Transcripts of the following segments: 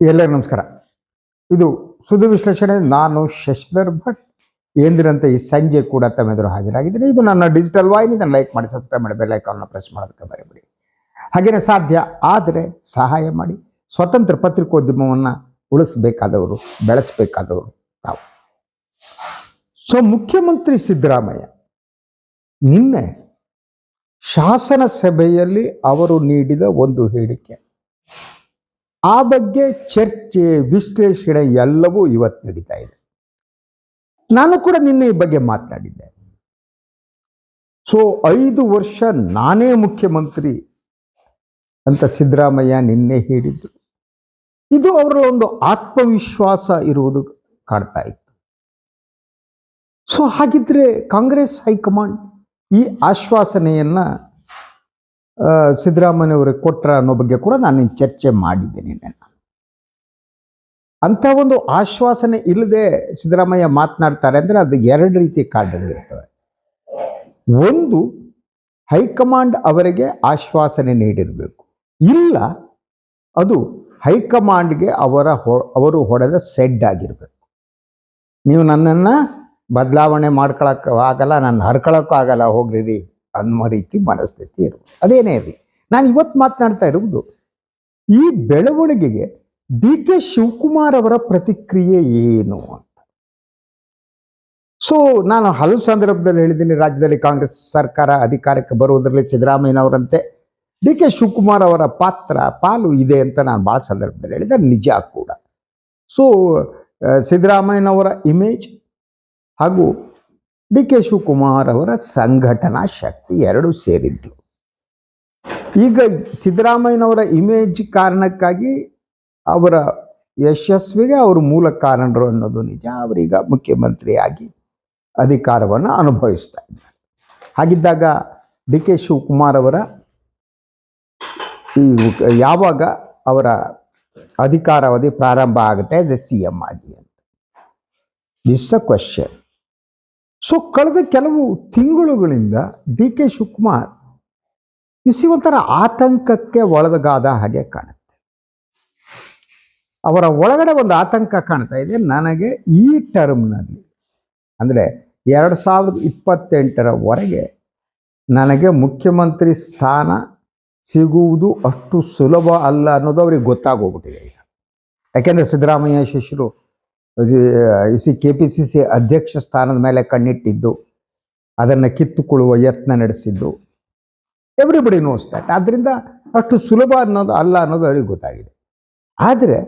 ಎಲ್ಲರಿಗೂ ನಮಸ್ಕಾರ. ಇದು ಸುದ್ದಿ ವಿಶ್ಲೇಷಣೆ. ನಾನು ಶಶಿಧರ್ ಭಟ್. ಎಂದಿನಂತೆ ಈ ಸಂಜೆ ಕೂಡ ತಮ್ಮೆದುರು ಹಾಜರಾಗಿದ್ದೀನಿ. ಇದು ನನ್ನ ಡಿಜಿಟಲ್ ವಾಹಿನಿ ಇದನ್ನು ಲೈಕ್ ಮಾಡಿ ಸಬ್ಸ್ಕ್ರೈಬ್ ಮಾಡಿ ಬೆಲ್ ಐಕಾನ್ನ ಪ್ರೆಸ್ ಮಾಡೋದಕ್ಕೆ ಬರಬೇಡಿ ಹಾಗೆಯೇ ಸಾಧ್ಯ ಆದರೆ ಸಹಾಯ ಮಾಡಿ. ಸ್ವತಂತ್ರ ಪತ್ರಿಕೋದ್ಯಮವನ್ನು ಉಳಿಸಬೇಕಾದವರು, ಬೆಳೆಸಬೇಕಾದವರು ತಾವು ಸೊ ಮುಖ್ಯಮಂತ್ರಿ ಸಿದ್ದರಾಮಯ್ಯ ನಿನ್ನೆ ಶಾಸನ ಸಭೆಯಲ್ಲಿ ಅವರು ನೀಡಿದ ಒಂದು ಹೇಳಿಕೆ. ಆ ಬಗ್ಗೆ ಚರ್ಚೆ, ವಿಶ್ಲೇಷಣೆ ಎಲ್ಲವೂ ಇವತ್ತು ನಡೀತಾ ಇದೆ. ನಾನು ಕೂಡ ನಿನ್ನೆ ಈ ಬಗ್ಗೆ ಮಾತನಾಡಿದ್ದೆ. ಸೊ ಐದು ವರ್ಷ ನಾನೇ ಮುಖ್ಯಮಂತ್ರಿ ಅಂತ ಸಿದ್ದರಾಮಯ್ಯ ನಿನ್ನೆ ಹೇಳಿದ್ದು ಇದು ಅವರ ಒಂದು ಆತ್ಮವಿಶ್ವಾಸ ಇರುವುದು ಕಾಣ್ತಾ ಇತ್ತು. ಸೊ ಹಾಗಿದ್ರೆ ಕಾಂಗ್ರೆಸ್ ಹೈಕಮಾಂಡ್ ಈ ಆಶ್ವಾಸನೆಯನ್ನ ಆ, ಸಿದ್ದರಾಮಯ್ಯನವರಿಗೆ ಕೊಟ್ರ ಅನ್ನೋ ಬಗ್ಗೆ ಕೂಡ ನಾನು ಚರ್ಚೆ ಮಾಡಿದ್ದೇನೆ ನಾನು ಅಂಥ ಒಂದು ಆಶ್ವಾಸನೆ ಇಲ್ಲದೆ ಸಿದ್ದರಾಮಯ್ಯ ಮಾತನಾಡ್ತಾರೆ ಅಂದರೆ ಅದು ಎರಡು ರೀತಿ ಕಾರಣಗಳಿರ್ತವೆ. ಒಂದು ಹೈಕಮಾಂಡ್ ಅವರಿಗೆ ಆಶ್ವಾಸನೆ ನೀಡಿರಬೇಕು. ಇಲ್ಲ ಅದು ಹೈಕಮಾಂಡ್ಗೆ ಅವರ ಹೊ- ಅವರು ಹೊಡೆದ ಸೆಡ್ ಆಗಿರಬೇಕು. ನೀವು ನನ್ನನ್ನು ಬದಲಾವಣೆ ಮಾಡ್ಕೊಳಕ್ಕೆ ಆಗಲ್ಲ ನಾನು ಹರ್ಕೊಳಕ್ಕೂ ಆಗಲ್ಲ ಹೋಗ್ರಿ. ಅನ್ನೋ ರೀತಿ ಮನಸ್ಥಿತಿ ಇರು ಅದೇನೇ ಇರಲಿ. ನಾನು ಇವತ್ತು ಮಾತನಾಡ್ತಾ ಇರುವುದು, ಈ ಬೆಳವಣಿಗೆಗೆ ಡಿ ಕೆ ಶಿವಕುಮಾರ್ ಅವರ ಪ್ರತಿಕ್ರಿಯೆ ಏನು ಅಂತ. ಸೊ ನಾನು ಹಲವು ಸಂದರ್ಭದಲ್ಲಿ ಹೇಳಿದ್ದೀನಿ, ರಾಜ್ಯದಲ್ಲಿ ಕಾಂಗ್ರೆಸ್ ಸರ್ಕಾರ ಅಧಿಕಾರಕ್ಕೆ ಬರುವುದರಲ್ಲಿ ಸಿದ್ದರಾಮಯ್ಯನವರಂತೆ ಡಿ ಕೆ ಶಿವಕುಮಾರ್ ಅವರ ಪಾತ್ರ, ಪಾಲು ಇದೆ ಅಂತ ನಾನು ಭಾಳ ಸಂದರ್ಭದಲ್ಲಿ ಹೇಳಿದೆ ನಿಜ ಕೂಡ. ಸೊ ಸಿದ್ದರಾಮಯ್ಯನವರ ಇಮೇಜ್ ಹಾಗೂ ಡಿ ಕೆ ಶಿವಕುಮಾರ್ ಅವರ ಸಂಘಟನಾ ಶಕ್ತಿ ಎರಡು ಸೇರಿದ್ದು. ಈಗ ಸಿದ್ದರಾಮಯ್ಯನವರ ಇಮೇಜ್ ಕಾರಣಕ್ಕಾಗಿ ಅವರ ಯಶಸ್ವಿಗೆ ಅವರು ಮೂಲ ಕಾರಣರು ಅನ್ನೋದು ನಿಜ. ಅವರೀಗ ಮುಖ್ಯಮಂತ್ರಿಯಾಗಿ ಅಧಿಕಾರವನ್ನು ಅನುಭವಿಸ್ತಾ ಇದ್ದಾರೆ. ಹಾಗಿದ್ದಾಗ ಡಿ ಕೆ ಶಿವಕುಮಾರ್ ಅವರ ಈ ಯಾವಾಗ ಅವರ ಅಧಿಕಾರಾವಧಿ ಪ್ರಾರಂಭ ಆಗುತ್ತೆ? ಆಸ್ ಎ ಸಿ ಎಂ ಆಗಿ ಅಂತ. ದಿಸ್ ಅ ಕ್ವಶನ್ ಸೊ ಕಳೆದ ಕೆಲವು ತಿಂಗಳುಗಳಿಂದ ಡಿ ಕೆ ಶಿವಕುಮಾರ್ ಬಿಸಿ ಒಂಥರ ಆತಂಕಕ್ಕೆ ಒಳಗಾದ ಹಾಗೆ ಕಾಣುತ್ತೆ. ಅವರ ಒಳಗಡೆ ಒಂದು ಆತಂಕ ಕಾಣ್ತಾ ಇದೆ. ನನಗೆ ಈ ಟರ್ಮ್ನಲ್ಲಿ ಅಂದರೆ ಎರಡು ಸಾವಿರದ ಇಪ್ಪತ್ತೆಂಟರವರೆಗೆ ನನಗೆ ಮುಖ್ಯಮಂತ್ರಿ ಸ್ಥಾನ ಸಿಗುವುದು ಅಷ್ಟು ಸುಲಭ ಅಲ್ಲ ಅನ್ನೋದು ಅವ್ರಿಗೆ ಗೊತ್ತಾಗೋಗ್ಬಿಟ್ಟಿದೆ ಈಗ. ಯಾಕೆಂದರೆ ಸಿದ್ದರಾಮಯ್ಯ ಶಿಷ್ಯರು C K P C C ಅಧ್ಯಕ್ಷ ಸ್ಥಾನದ ಮೇಲೆ ಕಣ್ಣಿಟ್ಟಿದ್ದು, ಅದನ್ನು ಕಿತ್ತುಕೊಳ್ಳುವ ಯತ್ನ ನಡೆಸಿದ್ದು. ಎವ್ರಿಬಡಿ ನೋಸ್ ದಟ್ ಆದ್ದರಿಂದ ಅಷ್ಟು ಸುಲಭ ಅನ್ನೋದು ಅಲ್ಲ ಅನ್ನೋದು ಅವರಿಗೆ ಗೊತ್ತಾಗಿದೆ. ಆದರೆ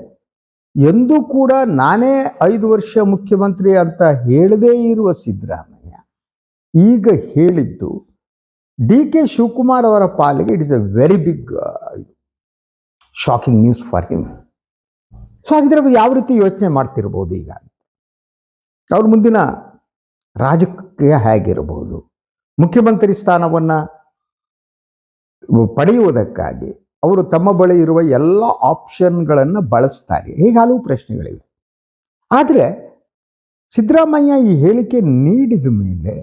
ಎಂದೂ ಕೂಡ ನಾನೇ ಐದು ವರ್ಷ ಮುಖ್ಯಮಂತ್ರಿ ಅಂತ ಹೇಳದೇ ಇರುವ ಸಿದ್ದರಾಮಯ್ಯ, ಈಗ ಹೇಳಿದ್ದು ಡಿ ಕೆ ಶಿವಕುಮಾರ್ ಅವರ ಪಾಲಿಗೆ it is a very big ಇದು. Shocking news for him so ಹಾಗಿದ್ರೆ ಯಾವ ರೀತಿ ಯೋಚನೆ ಮಾಡ್ತಿರ್ಬೋದು ಈಗ? ಅವ್ರ ಮುಂದಿನ ರಾಜಕೀಯ ಹೇಗಿರಬಹುದು ಮುಖ್ಯಮಂತ್ರಿ ಸ್ಥಾನವನ್ನು ಪಡೆಯುವುದಕ್ಕಾಗಿ ಅವರು ತಮ್ಮ ಬಳಿ ಇರುವ ಎಲ್ಲ ಆಪ್ಷನ್ಗಳನ್ನು ಬಳಸ್ತಾರೆ. ಹೀಗೆ ಹಲವು ಪ್ರಶ್ನೆಗಳಿವೆ. ಆದರೆ ಸಿದ್ದರಾಮಯ್ಯ ಈ ಹೇಳಿಕೆ ನೀಡಿದ ಮೇಲೆ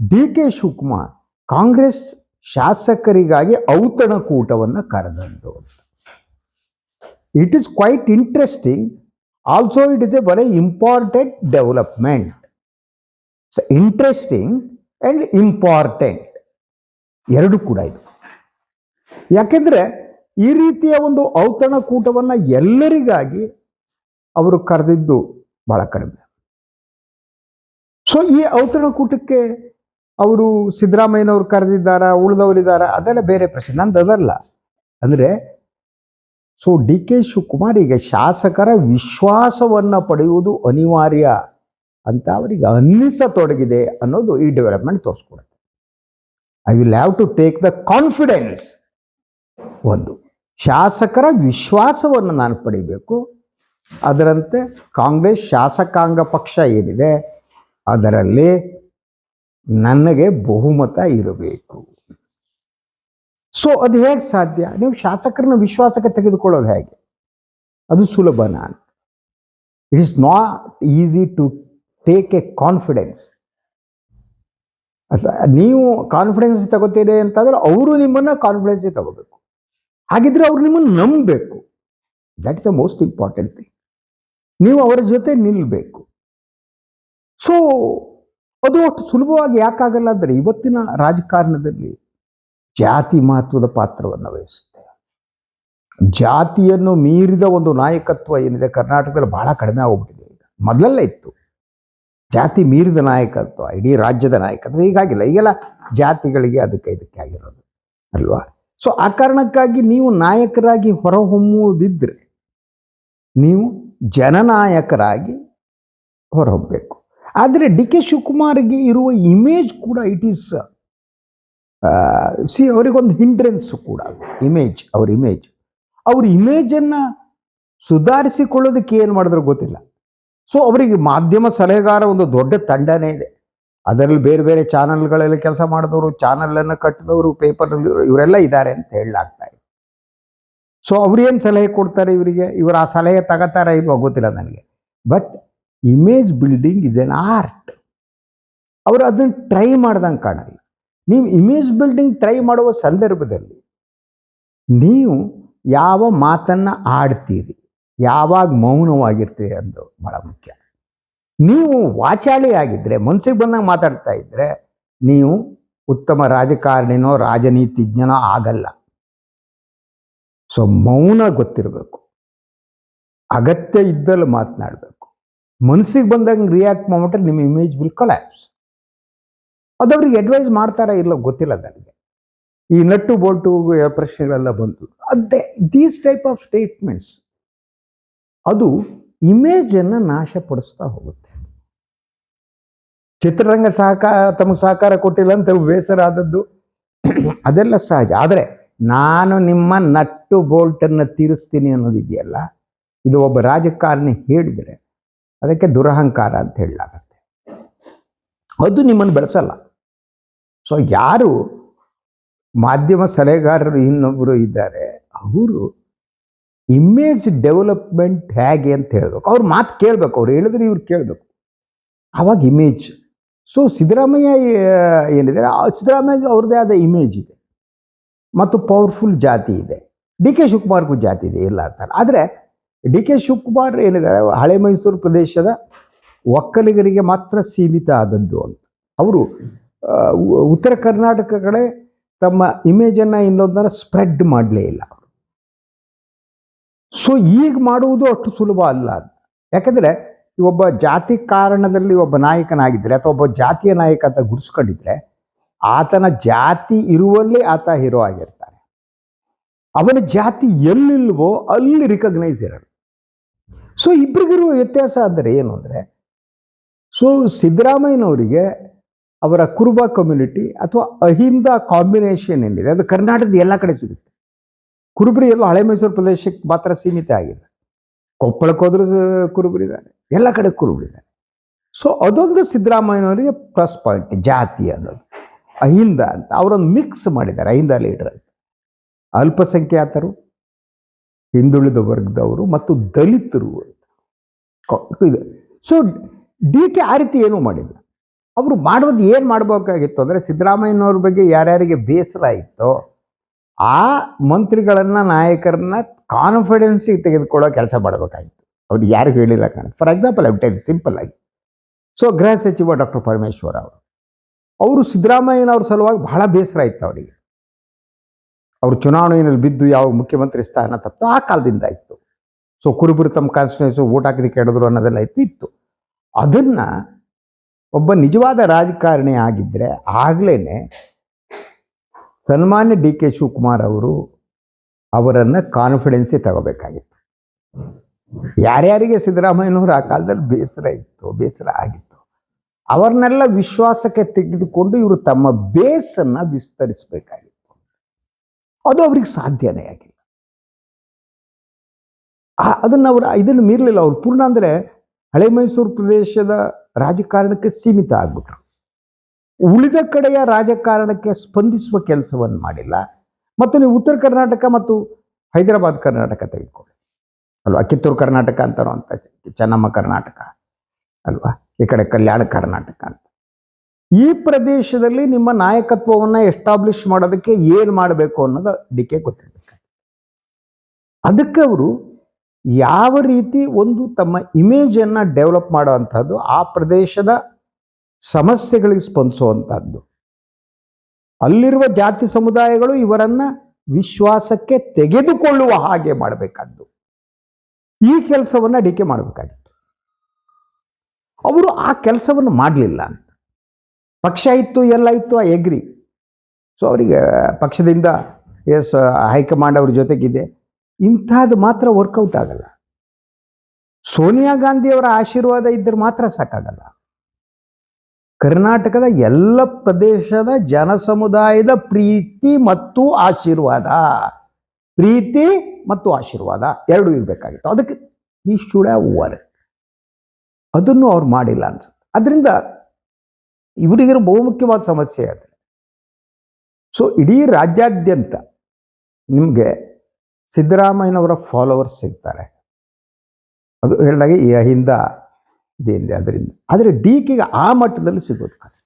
ಡಿ ಕೆ ಶಿವಕುಮಾರ್ ಕಾಂಗ್ರೆಸ್ ಶಾಸಕರಿಗಾಗಿ ಔತಣಕೂಟವನ್ನು ಕರೆದಂತು it is quite interesting also it is a very important development interesting and important ಎರಡು ಕೂಡ ಇದು. ಯಾಕೆಂದರೆ ಈ ರೀತಿಯ ಒಂದು ಔತಣಕೂಟವನ್ನು ಎಲ್ಲರಿಗಾಗಿ ಅವರು ಕರೆದಿದ್ದು ಬಹಳ ಕಡಿಮೆ. ಸೊ ಈ ಔತಣಕೂಟಕ್ಕೆ ಅವರು ಸಿದ್ದರಾಮಯ್ಯನವರು ಕರೆದಿದ್ದಾರಾ, ಉಳಿದವರಿದ್ದಾರಾ ಅದೆಲ್ಲ ಬೇರೆ ಪ್ರಶ್ನೆ. ನಂದು ಅದಲ್ಲ ಅಂದರೆ ಸೊ ಡಿ ಕೆ ಶಿವಕುಮಾರ್ ಈಗ ಶಾಸಕರ ವಿಶ್ವಾಸವನ್ನು ಪಡೆಯುವುದು ಅನಿವಾರ್ಯ ಅಂತ ಅವರಿಗೆ ಅನ್ನಿಸತೊಡಗಿದೆ ಅನ್ನೋದು ಈ development ತೋರಿಸ್ಕೊಡುತ್ತೆ. I will have to take the confidence ಒಂದು. ಶಾಸಕರ ವಿಶ್ವಾಸವನ್ನು ನಾನು ಪಡಿಬೇಕು. ಅದರಂತೆ ಕಾಂಗ್ರೆಸ್ ಶಾಸಕಾಂಗ ಪಕ್ಷ ಏನಿದೆ, ಅದರಲ್ಲಿ ನನಗೆ ಬಹುಮತ ಇರಬೇಕು. ಸೊ ಅದು ಹೇಗೆ ಸಾಧ್ಯ? ನೀವು ಶಾಸಕರನ್ನ ವಿಶ್ವಾಸಕ್ಕೆ ತೆಗೆದುಕೊಳ್ಳೋದು ಹೇಗೆ? ಅದು ಸುಲಭನ ಅಂತ. It is not easy to take a confidence ನೀವು ಕಾನ್ಫಿಡೆನ್ಸ್ ತಗೋತೀರಿ ಅಂತಂದ್ರೆ ಅವರು ನಿಮ್ಮನ್ನ ಕಾನ್ಫಿಡೆನ್ಸ್ ತಗೋಬೇಕು. ಹಾಗಿದ್ರೆ ಅವ್ರು ನಿಮ್ಮನ್ನು ನಂಬಬೇಕು. That is a most important thing ನೀವು ಅವರ ಜೊತೆ ನಿಲ್ಲಬೇಕು ಸೊ ಅದು ಅಷ್ಟು ಸುಲಭವಾಗಿ ಯಾಕಾಗಲ್ಲ ಅಂದರೆ ಇವತ್ತಿನ ರಾಜಕಾರಣದಲ್ಲಿ ಜಾತಿ ಮಹತ್ವದ ಪಾತ್ರವನ್ನು ವಹಿಸುತ್ತೆ. ಜಾತಿಯನ್ನು ಮೀರಿದ ಒಂದು ನಾಯಕತ್ವ ಏನಿದೆ ಕರ್ನಾಟಕದಲ್ಲಿ ಬಹಳ ಕಡಿಮೆ ಆಗೋಗ್ಬಿಟ್ಟಿದೆ ಈಗ. ಮೊದಲೆಲ್ಲ ಇತ್ತು. ಜಾತಿ ಮೀರಿದ ನಾಯಕತ್ವ, ಇಡೀ ರಾಜ್ಯದ ನಾಯಕತ್ವ ಈಗಾಗಿಲ್ಲ. ಈಗೆಲ್ಲ ಜಾತಿಗಳಿಗೆ ಅದಕ್ಕೆ ಇದಕ್ಕೆ ಆಗಿರೋದು ಅಲ್ವಾ? ಸೊ ಆ ಕಾರಣಕ್ಕಾಗಿ ನೀವು ನಾಯಕರಾಗಿ ಹೊರಹೊಮ್ಮುವುದಿದ್ರೆ ನೀವು ಜನನಾಯಕರಾಗಿ ಹೊರಹೊಮ್ಮಬೇಕು ಆದರೆ ಡಿ ಕೆ ಶಿವಕುಮಾರ್ಗೆ ಇರುವ ಇಮೇಜ್ ಕೂಡ ಇಟ್ ಈಸ್ ಸಿ ಅವರಿಗೊಂದು ಹಿಂಡ್ರೆನ್ಸ್ ಕೂಡ ಅದು. ಇಮೇಜ್ ಅವ್ರ ಇಮೇಜ್ ಅವ್ರ ಇಮೇಜನ್ನು ಸುಧಾರಿಸಿಕೊಳ್ಳೋದಕ್ಕೆ ಏನು ಮಾಡಿದ್ರು ಗೊತ್ತಿಲ್ಲ. ಸೊ ಅವರಿಗೆ ಮಾಧ್ಯಮ ಸಲಹೆಗಾರ ಒಂದು ದೊಡ್ಡ ತಂಡನೇ ಇದೆ. ಅದರಲ್ಲಿ ಬೇರೆ ಬೇರೆ ಚಾನಲ್ಗಳಲ್ಲಿ ಕೆಲಸ ಮಾಡಿದವರು ಚಾನಲನ್ನು ಕಟ್ಟಿದವರು ಪೇಪರ್ನಲ್ಲಿ ಇವರೆಲ್ಲ ಇದ್ದಾರೆ ಅಂತ ಹೇಳಲಾಗ್ತಾ ಇದೆ. ಸೊ ಅವ್ರೇನು ಸಲಹೆ ಕೊಡ್ತಾರೆ ಇವರಿಗೆ? ಇವರು ಆ ಸಲಹೆ ತಗೋತಾರ ಇಲ್ವೋ ಗೊತ್ತಿಲ್ಲ ನನಗೆ. But image building is an art ಅವರು ಅದನ್ನು ಟ್ರೈ ಮಾಡ್ದಂಗೆ ಕಾಣಲ್ಲ ನೀವು ಇಮೇಜ್ ಬಿಲ್ಡಿಂಗ್ ಟ್ರೈ ಮಾಡುವ ಸಂದರ್ಭದಲ್ಲಿ ನೀವು ಯಾವ ಮಾತನ್ನು ಆಡ್ತೀರಿ, ಯಾವಾಗ ಮೌನವಾಗಿರ್ತೀರಿ ಅಂದು ಬಹಳ ಮುಖ್ಯ. ನೀವು ವಾಚಾಳಿ ಆಗಿದ್ದರೆ ಮನ್ಸಿಗೆ ಬಂದಾಗ ಮಾತಾಡ್ತಾ ಇದ್ದರೆ ನೀವು ಉತ್ತಮ ರಾಜಕಾರಣಿನೋ, ರಾಜನೀತಿಜ್ಞನೋ ಆಗಲ್ಲ. ಸೊ ಮೌನ ಗೊತ್ತಿರಬೇಕು. ಅಗತ್ಯ ಇದ್ದಲ್ಲಿ ಮಾತನಾಡಬೇಕು. ಮನಸ್ಸಿಗೆ ಬಂದಂಗೆ ರಿಯಾಕ್ಟ್ ಮಾಡ್ಬಿಟ್ರೆ ನಿಮ್ಮ ಇಮೇಜ್ ವಿಲ್ ಕೊಲ್ಯಾಪ್ಸ್ ಅದವ್ರಿಗೆ ಅಡ್ವೈಸ್ ಮಾಡ್ತಾರಾ ಇಲ್ಲ ಗೊತ್ತಿಲ್ಲ ನನಗೆ. ಈ ನಟ್ಟು ಬೋಲ್ಟು ಪ್ರಶ್ನೆಗಳೆಲ್ಲ ಬಂತು. ಅದೇ ದೀಸ್ ಟೈಪ್ ಆಫ್ ಸ್ಟೇಟ್ಮೆಂಟ್ಸ್ ಅದು ಇಮೇಜನ್ನು ನಾಶಪಡಿಸ್ತಾ ಹೋಗುತ್ತೆ. ಚಿತ್ರರಂಗ ಸಹಕಾರ ತಮಗೆ ಸಹಕಾರ ಕೊಟ್ಟಿಲ್ಲ ಅಂತ ಬೇಸರ ಆದದ್ದು ಅದೆಲ್ಲ ಸಹಜ. ಆದರೆ ನಾನು ನಿಮ್ಮ ನಟ್ಟು ಬೋಲ್ಟನ್ನು ತೀರಿಸ್ತೀನಿ ಅನ್ನೋದಿದೆಯಲ್ಲ ಇದು ಒಬ್ಬ ರಾಜಕಾರಣಿ ಹೇಳಿದರೆ ಅದಕ್ಕೆ ದುರಹಂಕಾರ ಅಂತ ಹೇಳಲಾಗತ್ತೆ. ಅದು ನಿಮ್ಮನ್ನು ಬೆಳೆಸಲ್ಲ. ಸೊ ಯಾರು ಮಾಧ್ಯಮ ಸಲಹೆಗಾರರು ಇನ್ನೊಬ್ಬರು ಇದ್ದಾರೆ, ಅವರು ಇಮೇಜ್ ಡೆವಲಪ್ಮೆಂಟ್ ಹೇಗೆ ಅಂತ ಹೇಳಬೇಕು. ಅವ್ರ ಮಾತು ಕೇಳಬೇಕು, ಅವ್ರು ಹೇಳಿದ್ರೆ ಇವ್ರು ಕೇಳಬೇಕು. ಆವಾಗ ಇಮೇಜ್ ಸೊ ಸಿದ್ದರಾಮಯ್ಯ ಏನಿದ್ದಾರೆ ಸಿದ್ದರಾಮಯ್ಯಗೆ ಅವ್ರದ್ದೇ ಆದ ಇಮೇಜ್ ಇದೆ. ಮತ್ತು ಪವರ್ಫುಲ್ ಜಾತಿ ಇದೆ. ಡಿ ಕೆ ಶಿವಕುಮಾರ್ಗೂ ಜಾತಿ ಇದೆ ಇಲ್ಲ ಅಂತಾರೆ. ಆದರೆ ಡಿ ಕೆ ಶಿವಕುಮಾರ್ ಏನಿದ್ದಾರೆ? ಹಳೆ ಮೈಸೂರು ಪ್ರದೇಶದ ಒಕ್ಕಲಿಗರಿಗೆ ಮಾತ್ರ ಸೀಮಿತ ಆದದ್ದು ಅಂತ. ಅವರು ಉತ್ತರ ಕರ್ನಾಟಕ ಕಡೆ ತಮ್ಮ ಇಮೇಜನ್ನು ಇನ್ನೊಂದನ್ನು ಸ್ಪ್ರೆಡ್ ಮಾಡಲೇ ಇಲ್ಲ. ಸೊ ಈಗ ಮಾಡುವುದು ಅಷ್ಟು ಸುಲಭ ಅಲ್ಲ ಅಂತ. ಯಾಕಂದರೆ ಒಬ್ಬ ಜಾತಿ ಕಾರಣದಲ್ಲಿ ಒಬ್ಬ ನಾಯಕನಾಗಿದ್ದರೆ ಅಥವಾ ಒಬ್ಬ ಜಾತಿಯ ನಾಯಕ ಅಂತ ಗುರುಸ್ಕೊಂಡಿದ್ರೆ, ಆತನ ಜಾತಿ ಇರುವಲ್ಲಿ ಆತ ಹೀರೋ ಆಗಿರ್ತಾನೆ. ಅವನ ಜಾತಿ ಎಲ್ಲಿಲ್ವೋ ಅಲ್ಲಿ ರಿಕಗ್ನೈಸ್ ಇರಲ್ಲ. ಸೊ ಇಬ್ಬರಿಗಿರುವ ವ್ಯತ್ಯಾಸ ಅಂದರೆ ಏನು ಅಂದರೆ ಸೊ ಸಿದ್ದರಾಮಯ್ಯನವರಿಗೆ ಅವರ ಕುರುಬ ಕಮ್ಯುನಿಟಿ ಅಥವಾ ಅಹಿಂದ ಕಾಂಬಿನೇಷನ್ ಏನಿದೆ? ಅದು ಕರ್ನಾಟಕದ ಎಲ್ಲ ಕಡೆ ಸಿಗುತ್ತೆ. ಕುರುಬರಿ ಎಲ್ಲ ಹಳೆ ಮೈಸೂರು ಪ್ರದೇಶಕ್ಕೆ ಮಾತ್ರ ಸೀಮಿತ ಆಗಿದೆ ಕೊಪ್ಪಳಕ್ಕೆ ಹೋದ್ರೂ ಕುರುಬರಿದ್ದಾರೆ ಎಲ್ಲ ಕಡೆ ಕುರುಬರಿದ್ದಾರೆ ಸೊ ಅದೊಂದು ಸಿದ್ದರಾಮಯ್ಯನವರಿಗೆ ಪ್ಲಸ್ ಪಾಯಿಂಟ್ ಜಾತಿ ಅನ್ನೋದು. ಅಹಿಂದ ಅಂತ. ಅವರೊಂದು ಮಿಕ್ಸ್ ಮಾಡಿದ್ದಾರೆ, ಅಹಿಂದ ಲೀಡರ್ ಅಂತ. ಅಲ್ಪಸಂಖ್ಯಾತರು, ಹಿಂದುಳಿದ ವರ್ಗದವರು ಮತ್ತು ದಲಿತರು ಅಂತ. ಇದು. ಸೊ ಡಿ ಕೆ ಆ ರೀತಿ ಏನೂ ಮಾಡಿಲ್ಲ. ಅವರು ಮಾಡೋದು ಏನು ಮಾಡಬೇಕಾಗಿತ್ತು ಅಂದರೆ ಸಿದ್ದರಾಮಯ್ಯನವ್ರ ಬಗ್ಗೆ ಯಾರ್ಯಾರಿಗೆ ಬೇಸರ ಇತ್ತೋ ಆ ಮಂತ್ರಿಗಳನ್ನು, ನಾಯಕರನ್ನ ಕಾನ್ಫಿಡೆನ್ಸಿಗೆ ತೆಗೆದುಕೊಳ್ಳೋ ಕೆಲಸ ಮಾಡಬೇಕಾಗಿತ್ತು. ಅವ್ರು ಯಾರಿಗೂ ಹೇಳಿಲ್ಲ ಕಾಣ. For example I tell simple ಆಗಿ. ಸೊ ಗೃಹ ಸಚಿವ ಡಾಕ್ಟರ್ ಪರಮೇಶ್ವರ್ ಅವರು ಅವರು ಸಿದ್ದರಾಮಯ್ಯನವ್ರ ಸಲುವಾಗಿ ಬಹಳ ಬೇಸರ ಇತ್ತು ಅವರಿಗೆ. ಅವರು ಚುನಾವಣೆಯಲ್ಲಿ ಬಿದ್ದು ಯಾವ ಮುಖ್ಯಮಂತ್ರಿ ಸ್ಥಾನ ತಪ್ಪು ಆ ಕಾಲದಿಂದ ಇತ್ತು. ಸೊ ಕುರುಬರು ತಮ್ಮ ಕಾನ್ಸ್ಟಿಟ್ಯೂನ್ಸಿ ಓಟ್ ಹಾಕಿದ ಕೆಡದ್ರು ಅನ್ನೋದೆಲ್ಲ ಇತ್ತು ಇತ್ತು. ಅದನ್ನ ಒಬ್ಬ ನಿಜವಾದ ರಾಜಕಾರಣಿ ಆಗಿದ್ದರೆ ಆಗಲೇ ಸನ್ಮಾನ್ಯ ಡಿ ಕೆ ಶಿವಕುಮಾರ್ ಅವರು ಅವರನ್ನು ಕಾನ್ಫಿಡೆನ್ಸಿ ತಗೋಬೇಕಾಗಿತ್ತು. ಯಾರ್ಯಾರಿಗೆ ಸಿದ್ದರಾಮಯ್ಯನವರು ಆ ಕಾಲದಲ್ಲಿ ಬೇಸರ ಇತ್ತು, ಬೇಸರ ಆಗಿತ್ತು, ಅವ್ರನ್ನೆಲ್ಲ ವಿಶ್ವಾಸಕ್ಕೆ ತೆಗೆದುಕೊಂಡು ಇವರು ತಮ್ಮ ಬೇಸನ್ನು ವಿಸ್ತರಿಸಬೇಕಾಗಿತ್ತು. ಅದು ಅವ್ರಿಗೆ ಸಾಧ್ಯನೇ ಆಗಿಲ್ಲ. ಅದನ್ನು ಅವರು, ಇದನ್ನು ಮೀರಲಿಲ್ಲ, ಅವ್ರು ಪೂರ್ಣ ಅಂದರೆ ಹಳೆ ಮೈಸೂರು ಪ್ರದೇಶದ ರಾಜಕಾರಣಕ್ಕೆ ಸೀಮಿತ ಆಗ್ಬಿಟ್ರು. ಉಳಿದ ಕಡೆಯ ರಾಜಕಾರಣಕ್ಕೆ ಸ್ಪಂದಿಸುವ ಕೆಲಸವನ್ನು ಮಾಡಿಲ್ಲ. ಮತ್ತು ನೀವು ಉತ್ತರ ಕರ್ನಾಟಕ ಮತ್ತು ಹೈದರಾಬಾದ್ ಕರ್ನಾಟಕ ತೆಗೆದುಕೊಳ್ಳಿ. ಅಲ್ವಾ? ಕಿತ್ತೂರು ಕರ್ನಾಟಕ ಅಂತಾರೋ ಅಂತ, ಚೆನ್ನಮ್ಮ ಕರ್ನಾಟಕ ಅಲ್ವಾ? ಈ ಕಡೆ ಕಲ್ಯಾಣ ಕರ್ನಾಟಕ ಅಂತ. ಈ ಪ್ರದೇಶದಲ್ಲಿ ನಿಮ್ಮ ನಾಯಕತ್ವವನ್ನು ಎಸ್ಟಾಬ್ಲಿಷ್ ಮಾಡೋದಕ್ಕೆ ಏನು ಮಾಡಬೇಕು ಅನ್ನೋದು ಡಿ ಕೆ ಗೊತ್ತಿರಬೇಕು ಅದಕ್ಕೆ ಅವರು ಯಾವ ರೀತಿ ಒಂದು ತಮ್ಮ ಇಮೇಜನ್ನು ಡೆವಲಪ್ ಮಾಡುವಂಥದ್ದು, ಆ ಪ್ರದೇಶದ ಸಮಸ್ಯೆಗಳಿಗೆ ಸ್ಪಂದಿಸುವಂಥದ್ದು. ಅಲ್ಲಿರುವ ಜಾತಿ ಸಮುದಾಯಗಳು ಇವರನ್ನ ವಿಶ್ವಾಸಕ್ಕೆ ತೆಗೆದುಕೊಳ್ಳುವ ಹಾಗೆ ಮಾಡಬೇಕಾದ್ದು. ಈ ಕೆಲಸವನ್ನ ಅಡಿಕೆ ಮಾಡಬೇಕಾಗಿತ್ತು. ಅವರು ಆ ಕೆಲಸವನ್ನು ಮಾಡಲಿಲ್ಲ ಅಂತ. ಪಕ್ಷ ಇತ್ತು, ಎಲ್ಲ ಇತ್ತು ಆ ಎಗ್ರಿ ಸೊ ಅವರಿಗೆ ಪಕ್ಷದಿಂದ ಎಸ್ ಹೈಕಮಾಂಡ್ ಅವ್ರ ಜೊತೆಗಿದೆ. ಇಂಥದ್ದು ಮಾತ್ರ ವರ್ಕೌಟ್ ಆಗಲ್ಲ. ಸೋನಿಯಾ ಗಾಂಧಿಯವರ ಆಶೀರ್ವಾದ ಇದ್ದರೆ ಮಾತ್ರ ಸಾಕಾಗಲ್ಲ. ಕರ್ನಾಟಕದ ಎಲ್ಲ ಪ್ರದೇಶದ ಜನಸಮುದಾಯದ ಪ್ರೀತಿ ಮತ್ತು ಆಶೀರ್ವಾದ. ಪ್ರೀತಿ ಮತ್ತು ಆಶೀರ್ವಾದ ಎರಡು ಇರಬೇಕಾಗಿತ್ತು. ಅದಕ್ಕೆ ಈ ಶುಡ್ ವರ್ಕ್ ಅದನ್ನು ಅವ್ರು ಮಾಡಿಲ್ಲ ಅನ್ಸುತ್ತೆ. ಅದರಿಂದ ಇವರಿಗಿರೋ ಬಹುಮುಖ್ಯವಾದ ಸಮಸ್ಯೆ ಅದು. ಸೊ ಇಡೀ ರಾಜ್ಯಾದ್ಯಂತ ನಿಮಗೆ ಸಿದ್ದರಾಮಯ್ಯನವರ ಫಾಲೋವರ್ಸ್ ಸಿಗ್ತಾರೆ. ಅದು ಹೇಳಿದಾಗ ಈ ಅಹಿಂದ ಇದೇನಿದೆ ಅದರಿಂದ. ಆದರೆ ಡಿ ಕೆಗೆ ಆ ಮಟ್ಟದಲ್ಲಿ ಸಿಗೋದು ಕಷ್ಟ.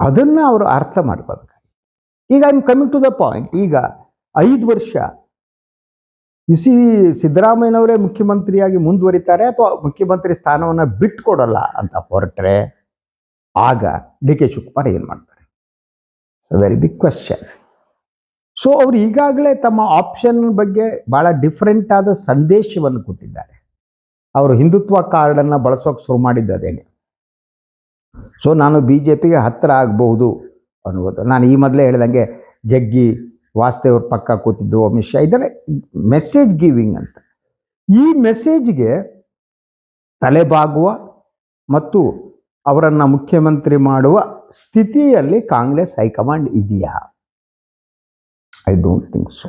ಅದನ್ನು ಅವರು ಅರ್ಥ ಮಾಡ್ಕೋಬೇಕಾಗಿ ಈಗ I coming to the point ಈಗ ಐದು ವರ್ಷ ಇಸಿ ಸಿದ್ದರಾಮಯ್ಯನವರೇ ಮುಖ್ಯಮಂತ್ರಿಯಾಗಿ ಮುಂದುವರಿತಾರೆ ಅಥವಾ ಮುಖ್ಯಮಂತ್ರಿ ಸ್ಥಾನವನ್ನು ಬಿಟ್ಟುಕೊಡಲ್ಲ ಅಂತ ಹೊರಟ್ರೆ, ಆಗ ಡಿ ಕೆ ಶಿವಕುಮಾರ್ ಏನು ಮಾಡ್ತಾರೆ? ವೆರಿ ಬಿಗ್ ಕ್ವೆಶ್ಚನ್ ಸೊ ಅವರು ಈಗಾಗಲೇ ತಮ್ಮ ಆಪ್ಷನ್ ಬಗ್ಗೆ ಬಹಳ ಡಿಫ್ರೆಂಟ್ ಆದ ಸಂದೇಶವನ್ನು ಕೊಟ್ಟಿದ್ದಾರೆ. ಅವರು ಹಿಂದುತ್ವ ಕಾರ್ಡನ್ನು ಬಳಸೋಕೆ ಶುರು ಮಾಡಿದ್ದದೇನೆ ಸೊ ನಾನು ಬಿ ಜೆ ಪಿಗೆ ಹತ್ತಿರ ಆಗಬಹುದು ಅನ್ನುವುದು. ನಾನು ಈ ಮೊದಲೇ ಹೇಳಿದಂಗೆ ಜಗ್ಗಿ ವಾಸ್ತೆಯವ್ರ ಪಕ್ಕ ಕೂತಿದ್ದು ಅಮಿತ್ ಶಾ. ಇದರ ಮೆಸೇಜ್ ಗಿವಿಂಗ್ ಅಂತ. ಈ ಮೆಸೇಜ್ಗೆ ತಲೆಬಾಗುವ ಮತ್ತು ಅವರನ್ನು ಮುಖ್ಯಮಂತ್ರಿ ಮಾಡುವ ಸ್ಥಿತಿಯಲ್ಲಿ ಕಾಂಗ್ರೆಸ್ ಹೈಕಮಾಂಡ್ ಇದೆಯಾ? I don't think so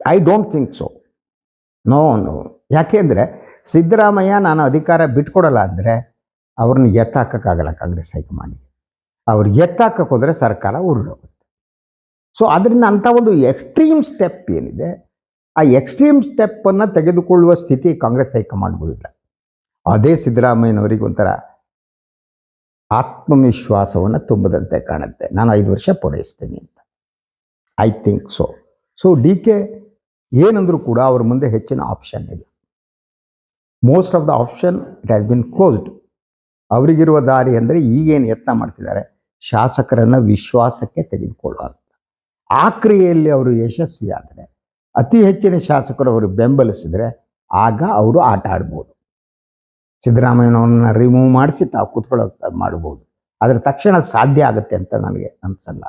I don't think so no no ಯಾಕೆಂದರೆ ಸಿದ್ದರಾಮಯ್ಯ ನಾನು ಅಧಿಕಾರ ಬಿಟ್ಕೊಡಲ್ಲ ಅಂದರೆ ಅವ್ರನ್ನ ಎತ್ತಾಕಕ್ಕಾಗಲ್ಲ ಕಾಂಗ್ರೆಸ್ ಹೈಕಮಾಂಡ್ಗೆ. ಅವ್ರು ಎತ್ತಾಕಕ್ಕೆ ಹೋದರೆ ಸರ್ಕಾರ ಉರುಳೋಗುತ್ತೆ. ಸೊ ಅದರಿಂದ ಅಂಥ ಒಂದು ಎಕ್ಸ್ಟ್ರೀಮ್ ಸ್ಟೆಪ್ ಏನಿದೆ, ಆ ಎಕ್ಸ್ಟ್ರೀಮ್ ಸ್ಟೆಪ್ಪನ್ನು ತೆಗೆದುಕೊಳ್ಳುವ ಸ್ಥಿತಿ ಕಾಂಗ್ರೆಸ್ ಹೈಕಮಾಂಡ್ಗೂ ಇಲ್ಲ. ಅದೇ ಸಿದ್ದರಾಮಯ್ಯನವರಿಗೆ ಒಂಥರ ಆತ್ಮವಿಶ್ವಾಸವನ್ನು ತುಂಬದಂತೆ ಕಾಣುತ್ತೆ. ನಾನು ಐದು ವರ್ಷ ಪೂರೈಸ್ತೀನಿ ಅಂತ. I think so so D K ಏನಂದರೂ ಕೂಡ ಅವ್ರ ಮುಂದೆ ಹೆಚ್ಚಿನ ಆಪ್ಷನ್ ಇಲ್ಲ most of the option it has been closed ಅವರಿಗಿರುವ ದಾರಿ ಅಂದರೆ ಈಗೇನು ಯತ್ನ ಮಾಡ್ತಿದ್ದಾರೆ. ಶಾಸಕರನ್ನು ವಿಶ್ವಾಸಕ್ಕೆ ತೆಗೆದುಕೊಳ್ಳುವಂಥ ಆ ಕ್ರಿಯೆಯಲ್ಲಿ ಅವರು ಯಶಸ್ವಿಯಾದರೆ ಅತಿ ಹೆಚ್ಚಿನ ಶಾಸಕರು ಅವರು ಬೆಂಬಲಿಸಿದರೆ, ಆಗ ಅವರು ಆಟ ಆಡ್ಬೋದು. ಸಿದ್ದರಾಮಯ್ಯನವ್ರನ್ನ ರಿಮೂವ್ ಮಾಡಿಸಿ ತಾವು ಕೂತ್ಕೊಳ್ಳೋಕೆ ಮಾಡ್ಬೋದು. ಅದರ ತಕ್ಷಣ ಸಾಧ್ಯ ಆಗುತ್ತೆ ಅಂತ ನನಗೆ ಅನಿಸಲ್ಲ.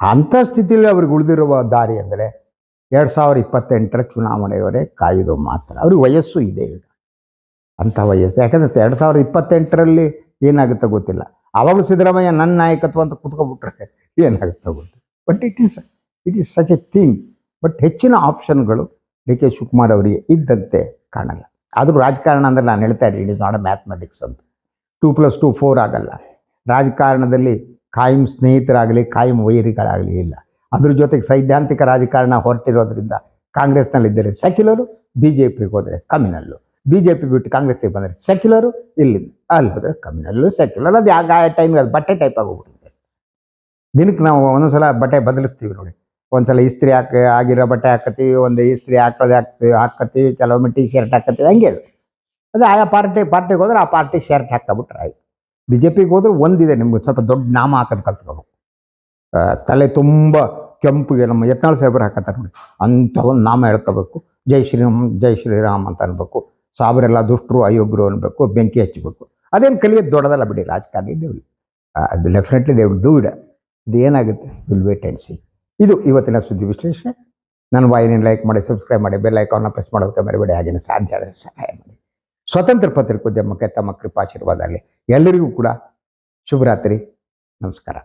ಅಂಥ ಸ್ಥಿತಿಯಲ್ಲಿ ಅವ್ರಿಗೆ ಉಳಿದಿರುವ ದಾರಿ ಅಂದರೆ ಎರಡು ಸಾವಿರ ಇಪ್ಪತ್ತೆಂಟರ ಚುನಾವಣೆಯವರೇ ಕಾಯ್ದು ಮಾತ್ರ. ಅವ್ರಿಗೆ ವಯಸ್ಸು ಇದೆ ಈಗ. ಅಂಥ ವಯಸ್ಸು. ಯಾಕಂದ್ರೆ ಎರಡು ಸಾವಿರದ ಇಪ್ಪತ್ತೆಂಟರಲ್ಲಿ ಏನಾಗುತ್ತೋ ಗೊತ್ತಿಲ್ಲ. ಆವಾಗಲೂ ಸಿದ್ದರಾಮಯ್ಯ ನನ್ನ ನಾಯಕತ್ವ ಅಂತ ಕುತ್ಕೊಬಿಟ್ರೆ ಏನಾಗುತ್ತೋ ಗೊತ್ತಿಲ್ಲ. But it is it is such a thing but ಹೆಚ್ಚಿನ ಆಪ್ಷನ್ಗಳು ಡಿ ಕೆ ಶಿವಕುಮಾರ್ ಅವರಿಗೆ ಇದ್ದಂತೆ ಕಾಣಲ್ಲ. ಆದರೂ ರಾಜಕಾರಣ ಅಂದರೆ ನಾನು ಹೇಳ್ತಾ ಇದ್ದೀನಿ it is not a mathematics ಅಂತ. ಟೂ ಪ್ಲಸ್ ಟೂ ಫೋರ್ ಆಗಲ್ಲ. ರಾಜಕಾರಣದಲ್ಲಿ ಕಾಯಂ ಸ್ನೇಹಿತರಾಗಲಿ ಕಾಯಂ ವೈರಿಗಳಾಗಲಿ ಇಲ್ಲ. ಅದ್ರ ಜೊತೆಗೆ ಸೈದ್ಧಾಂತಿಕ ರಾಜಕಾರಣ ಹೊರಟಿರೋದ್ರಿಂದ ಕಾಂಗ್ರೆಸ್ನಲ್ಲಿದ್ದರೆ ಸೆಕ್ಯುಲರು ಬಿ ಜೆ ಪಿಗೆ ಹೋದರೆ ಕಮ್ಯುನಲ್ಲು. ಬಿ ಜೆ ಪಿ ಬಿಟ್ಟು ಕಾಂಗ್ರೆಸ್ಸಿಗೆ ಬಂದರೆ ಸೆಕ್ಯುಲರು, ಇಲ್ಲಿಂದ ಅಲ್ಲಿ ಹೋದರೆ ಕಮ್ಯುನಲ್ಲು, ಸೆಕ್ಯುಲರ್ ಅದು ಯಾವ ಆ ಟೈಮಿಗೆ ಅದು ಬಟ್ಟೆ ಟೈಪ್ ಆಗೋಗ್ಬಿಟ್ಟಿದೆ ದಿನಕ್ಕೆ ನಾವು ಒಂದೊಂದ್ಸಲ ಬಟ್ಟೆ ಬದಲಿಸ್ತೀವಿ ನೋಡಿ. ಒಂದ್ಸಲ ಇಸ್ತ್ರಿ ಹಾಕ, ಆಗಿರೋ ಬಟ್ಟೆ ಹಾಕತ್ತೀವಿ, ಒಂದು ಇಸ್ತ್ರಿ ಹಾಕೋದು ಹಾಕ್ತೀವಿ, ಹಾಕತ್ತೀವಿ, ಕೆಲವೊಮ್ಮೆ ಟಿ ಶರ್ಟ್ ಹಾಕತ್ತೀವಿ, ಹಂಗೆ ಅದು. ಅದು ಆಯಾ ಪಾರ್ಟಿ, ಪಾರ್ಟಿಗೆ ಹೋದ್ರೆ ಆ ಪಾರ್ಟಿ ಶರ್ಟ್ ಹಾಕ್ಕೊಬಿಟ್ರೆ ಆಯ್ತು. ಬಿ ಜೆ ಪಿಗೆ ಹೋದ್ರೆ ಒಂದಿದೆ, ನಿಮ್ಗೆ ಸ್ವಲ್ಪ ದೊಡ್ಡ ನಾಮ ಹಾಕೋದು ಕಲ್ತ್ಕೋಬೇಕು ತಲೆ ತುಂಬ ಕೆಂಪಿಗೆ ನಮ್ಮ ಯತ್ನಾಳ್ ಸಾಹೇಬ್ರು ಹಾಕತ್ತಾರೆ ನೋಡಿ. ಅಂಥ ಒಂದು ನಾಮ ಹೇಳ್ಕೋಬೇಕು. ಜೈ ಶ್ರೀರಾಮ್ ಜೈ ಶ್ರೀರಾಮ್ ಅಂತ ಅನ್ಬೇಕು. ಸಾಬ್ರೆಲ್ಲ ದುಷ್ಟರು, ಅಯೋಗ್ಯರು ಅನ್ಬೇಕು, ಬೆಂಕಿ ಹಚ್ಚಬೇಕು ಅದೇನು ಕಲಿಯೋದು ದೊಡ್ಡದಲ್ಲ ಬಿಡಿ, ರಾಜಕಾರಣಿ ದೇವ್ ಅದು ಡೆಫಿನೆಟ್ಲಿ ದೇವ್ ಡೂ ಇಡ ಇದು ಏನಾಗುತ್ತೆ? ವಿಲ್ ವೇಟ್ ಆ್ಯಂಡ್ ಸಿ ಇದು ಇವತ್ತಿನ ಸುದ್ದಿ ವಿಶ್ಲೇಷಣೆ. ನನ್ನ ವಾಯಿನ ಲೈಕ್ ಮಾಡಿ ಸಬ್ಸ್ಕ್ರೈಬ್ ಮಾಡಿ ಬೆಲ್ ಐಕಾನ್ನ ಪ್ರೆಸ್ ಮಾಡೋದಕ್ಕೆ ಮರಿಬೇಡಿ. ಹಾಗೇನೆ ಸಾಧ್ಯ ಆದರೆ ಸಹಾಯ ಮಾಡಿ. ಸ್ವತಂತ್ರ ಪತ್ರಿಕೋದ್ಯಮಕ್ಕೆ ತಮ್ಮ ಕೃಪಾಶೀರ್ವಾದ ಆಗಲಿ. ಎಲ್ಲರಿಗೂ ಕೂಡ ಶುಭರಾತ್ರಿ. ನಮಸ್ಕಾರ.